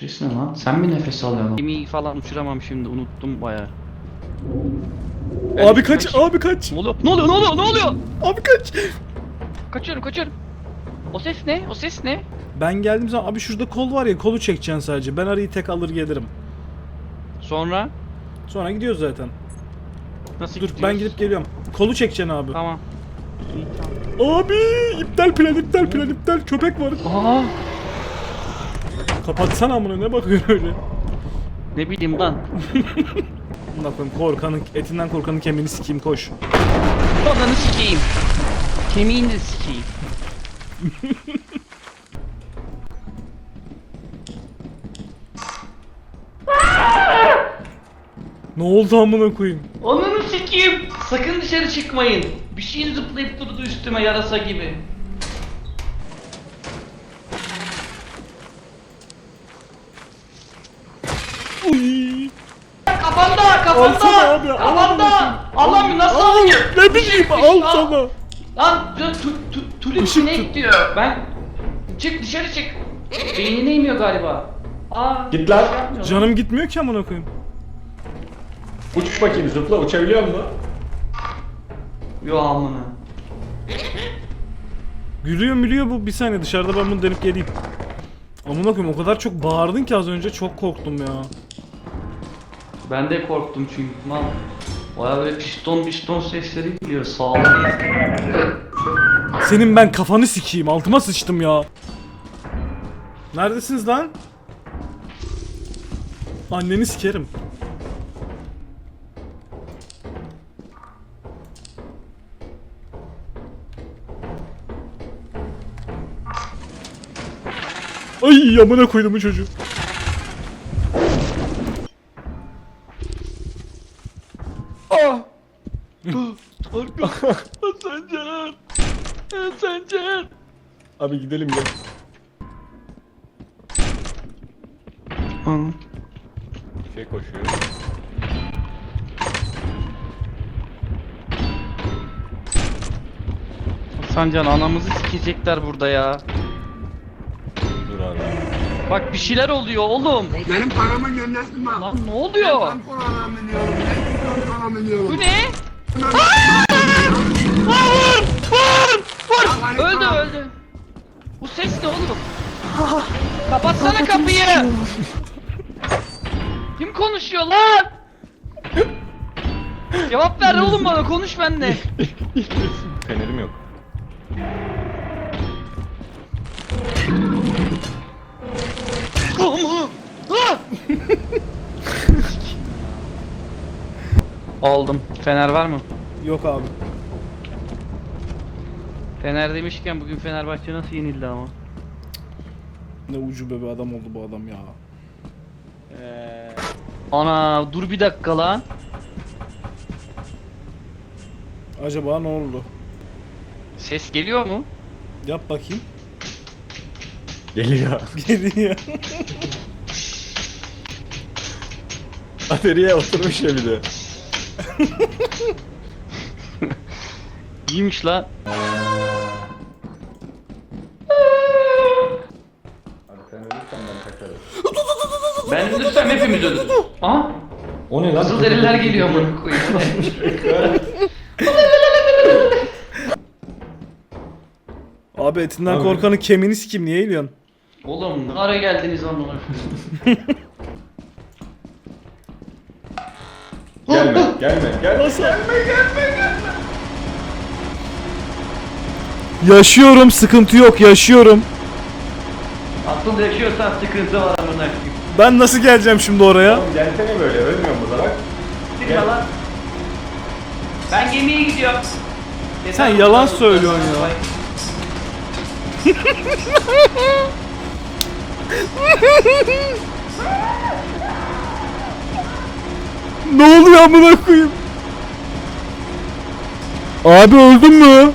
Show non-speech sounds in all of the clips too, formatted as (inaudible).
ses ne lan? Sen mi nefes alıyorsun? Gemiyi falan uçuramam şimdi unuttum baya. Abi kaç, abi kaç. Ne oluyor? Ne oluyor? Ne oluyor? Ne oluyor? Abi kaç. Kaçıyorum kaçıyorum. O ses ne? O ses ne? Ben geldiğim zaman abi şurada kol var ya kolu çekeceksin sadece. Ben arayı tek alır gelirim. Sonra Sonra gidiyoruz zaten. nasıl Dur gidiyoruz? ben gidip geliyorum. Kolu çekeceksin abi. Tamam. İyi, tamam. Abi iptal plan iptal plan iptal köpek var. Aa, Kapatsana amına ne bakıyorsun öyle? ne bileyim lan. (laughs) Koyayım korkanın etinden korkanın kemiğini sikeyim koş. Babanı sikeyim. Kemiğini de sikeyim. Ne oldu amına koyayım? Ananı sikeyim. Sakın dışarı çıkmayın. Bir şeyin zıplayıp durdu üstüme yarasa gibi. Uy. Kafanda, kafanda. Alsana abi, al Kafanda. Allah'ım nasıl Al, alıyor? ne bileyim al sana. Lan tu, tu, tu, tulip Işık sinek diyor. Ben çık dışarı çık. Beynine iniyor galiba. Aa. Git lan. şey yapmıyor. Canım gitmiyor ki amına koyayım. Uç bakayım zıpla uçabiliyor musun? Yo amına. Gülüyor mülüyor bu bir saniye dışarıda ben bunu denip geleyim. Amına koyayım o kadar çok bağırdın ki az önce çok korktum ya. Ben de korktum çünkü mal. Baya böyle piston piston sesleri geliyor sağlam. Senin ben kafanı sikeyim altıma sıçtım ya. Neredesiniz lan? Anneni sikerim. Ay amına koydum bu çocuğu. Abi gidelim gel. Şey koşuyor. Sancan anamızı sikecekler burada ya. Dur abi. Bak bir şeyler oluyor oğlum. Benim paramı yönlendirme. Lan ne oluyor? Ben paramı. Ben paramı. Bu ne? Öldü Kapatsana kapıyı. Kim konuşuyor lan? Cevap ver oğlum bana konuş benimle. Fenerim yok. Ama. Ah! Aldım. Fener var mı? Yok abi. Fener demişken bugün Fenerbahçe nasıl yenildi ama? Ne ucube bir adam oldu bu adam ya. Ana dur bir dakika lan. Acaba ne oldu? Ses geliyor mu? Yap bakayım. Geliyor. (laughs) Geliyor. Bataryaya oturmuş ya bir de. (laughs) İyiymiş lan. Ölürsem hepimiz ölürüz. Aha. O ne lan? Kızılderililer geliyor amına koyayım. (laughs) Abi etinden Abi. korkanın kemiğini sikim niye eğiliyorsun? Oğlum ne ara geldiniz amına koyayım. (laughs) Gelme, gelme, gelme. Nasıl? Yaşıyorum sıkıntı yok yaşıyorum. Asıl yaşıyorsan sıkıntı var amına koyayım. Ben nasıl geleceğim şimdi oraya? Oğlum gelsene böyle, ölmüyor mu da bak? Siktir lan. Ben gemiye gidiyorum. Sen yalan söylüyorsun ya. (laughs) ne oluyor amına koyayım? Abi öldün mü?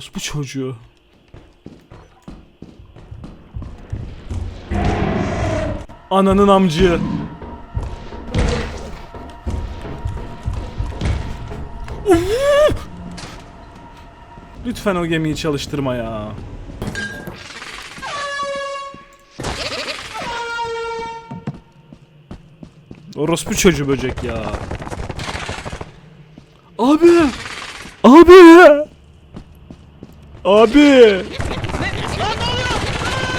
Orospu çocuğu. Ananın amcığı. Lütfen o gemiyi çalıştırma ya. Orospu çocuğu böcek ya. Abi! Abi! Abi!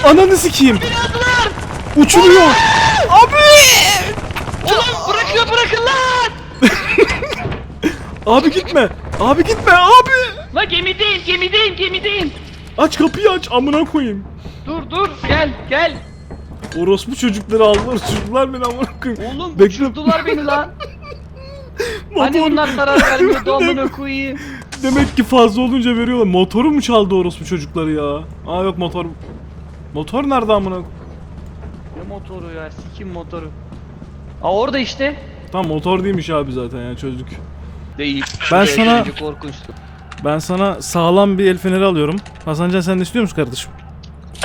Ananı sikeyim. Uçuruyor. Abi! Ulan bırakıyor bırakın lan! (laughs) Abi gitme. Abi gitme abi. La gemideyim gemideyim gemideyim. Aç kapıyı aç amına koyayım. Dur dur gel gel. Orospu çocukları aldılar uçurdular beni amına koyayım. Oğlum Bekle. uçurdular beni lan. (laughs) Hani bunlar zarar vermiyordu (laughs) amına koyayım. Demek ki fazla olunca veriyorlar. Motoru mu çaldı orospu çocukları ya? Aa yok motor. Motor nerede amına? Ne motoru ya sikim motoru. Aa orada işte. Tam motor değilmiş abi zaten ya çözdük. Değil. Ben sana- korkunçtu. Ben sana sağlam bir el feneri alıyorum. Hasancan sen de istiyor musun kardeşim?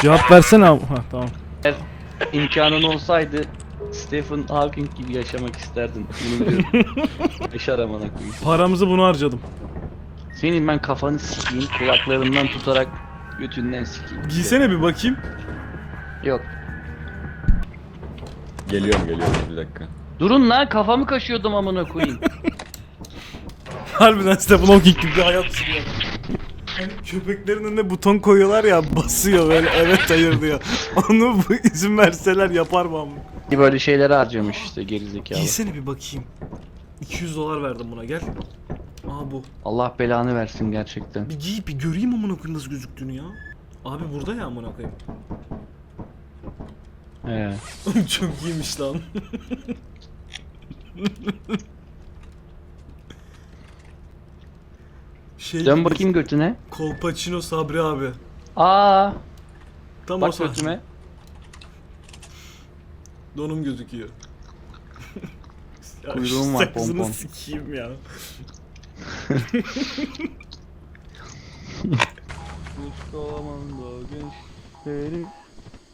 Cevap versene abi. Ha tamam. Eğer imkanın olsaydı Stephen Hawking gibi yaşamak isterdin. Bunu biliyorum. (laughs) Yaşar amına koyayım. Paramızı bunu harcadım. Senin ben kafanı sikeyim, kulaklarından tutarak götünden sikeyim. Giysene bir bakayım. Yok. Geliyorum geliyorum bir dakika. Durun lan kafamı kaşıyordum amına koyayım. (laughs) Harbiden Stephen Hawking gibi bir hayat sürüyor. Hani köpeklerin önüne buton koyuyorlar ya basıyor böyle evet hayır diyor. (laughs) Onu bu izin verseler yapar mı amına? Böyle şeyleri harcamış işte gerizekalı. Giysene bir bakayım. 200 dolar verdim buna gel. Aa bu. Allah belanı versin gerçekten. Bir giy bir göreyim amına koyayım nasıl gözüktüğünü ya. Abi burada ya amına koyayım. He. Çok iyiymiş lan. (laughs) şey Dön bakayım götüne. Kolpaçino Sabri abi. Aa, Tam o bak sahne. götüme. Donum gözüküyor. (laughs) ya Kuyruğum var, sakızını sikeyim ya. (laughs)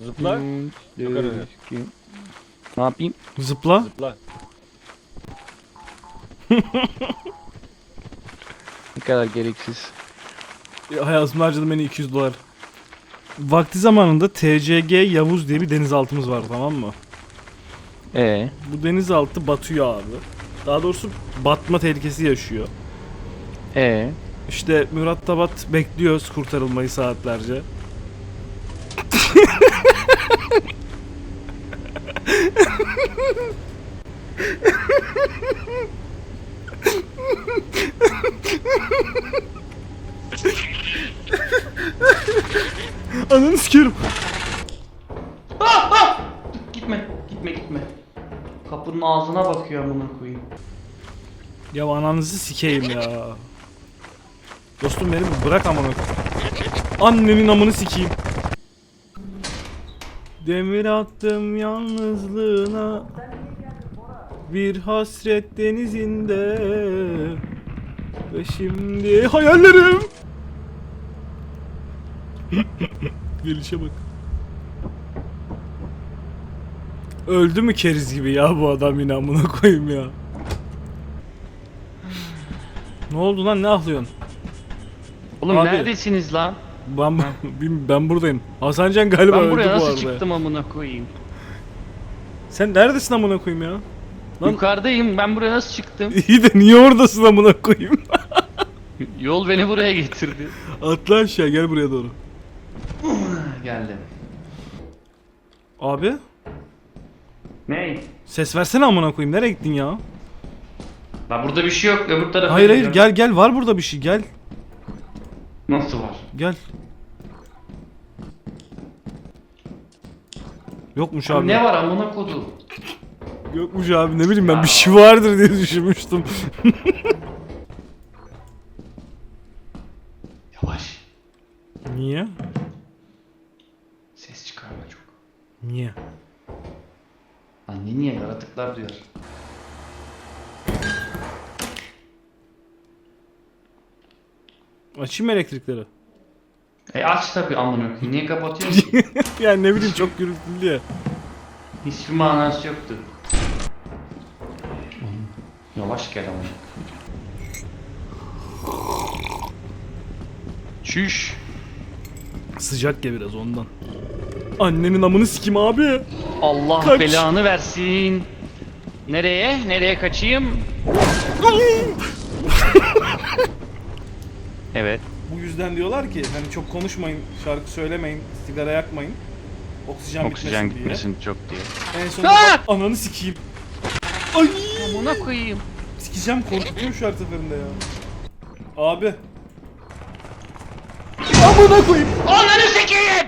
Zıpla. Yukarı. Ne yapayım? Zıpla. Zıpla. Ne kadar gereksiz. Ya, Hayatımda harcadım beni 200 dolar. Vakti zamanında TCG Yavuz diye bir denizaltımız var tamam mı? Ee, Bu denizaltı batıyor abi. Daha doğrusu batma tehlikesi yaşıyor. Ee. İşte mürettebat bekliyoruz kurtarılmayı saatlerce. Ananı sikerim. Gitme, gitme, gitme. Kapının ağzına bakıyor amına koyayım. Ya ananızı sikeyim ya. Dostum benim bırak amına. Annenin amını sikeyim. Demir attım yalnızlığına Bir hasret denizinde Ve şimdi hayallerim (laughs) Gelişe bak Öldü mü keriz gibi ya bu adam yine amına koyayım ya Ne oldu lan ne ahlıyorsun? Oğlum Abi. neredesiniz lan? Ben, ben, ben buradayım. Hasancan galiba Ben öldü buraya bu nasıl arada. çıktım amına koyayım? Sen neredesin amına koyayım ya? Lan- Yukarıdayım. Ben buraya nasıl çıktım? (laughs) İyi de niye oradasın amına koyayım? (laughs) Yol beni buraya getirdi. Atla aşağı gel buraya doğru. Geldim. Abi Ney? ses versene amına koyayım. Nereye gittin ya? La burada bir şey yok. Öbür tarafa Hayır hayır gidiyorum. gel gel var burada bir şey gel. Nasıl var? Gel. Yokmuş Abi abi. ne var amına kodu? Yokmuş abi ne bileyim ben bir şey vardır diye düşünmüştüm. (laughs) Yavaş. Niye? Ses çıkarma çok. Niye? Lan ne niye yaratıklar duyar. Açayım mı elektrikleri? E aç tabi amına koyayım. Niye kapatıyorsun ki? (laughs) yani ne bileyim çok gürültülü ya. Hiçbir manası yoktu. Yavaş gel amına. Çüş. Sıcak ya biraz ondan. Annenin amını sikim abi. Allah Kaç. belanı versin. Nereye? Nereye kaçayım? Evet. Bu yüzden diyorlar ki hani çok konuşmayın, şarkı söylemeyin, sigara yakmayın. Oksijen, Oksijen bitmesin gitmesin çok diye. En sonunda bak, ananı sikeyim. Ay! Amına koyayım. Sikeceğim korkutuyor şu her seferinde ya. Abi. Amına koyayım. Ananı sikeyim!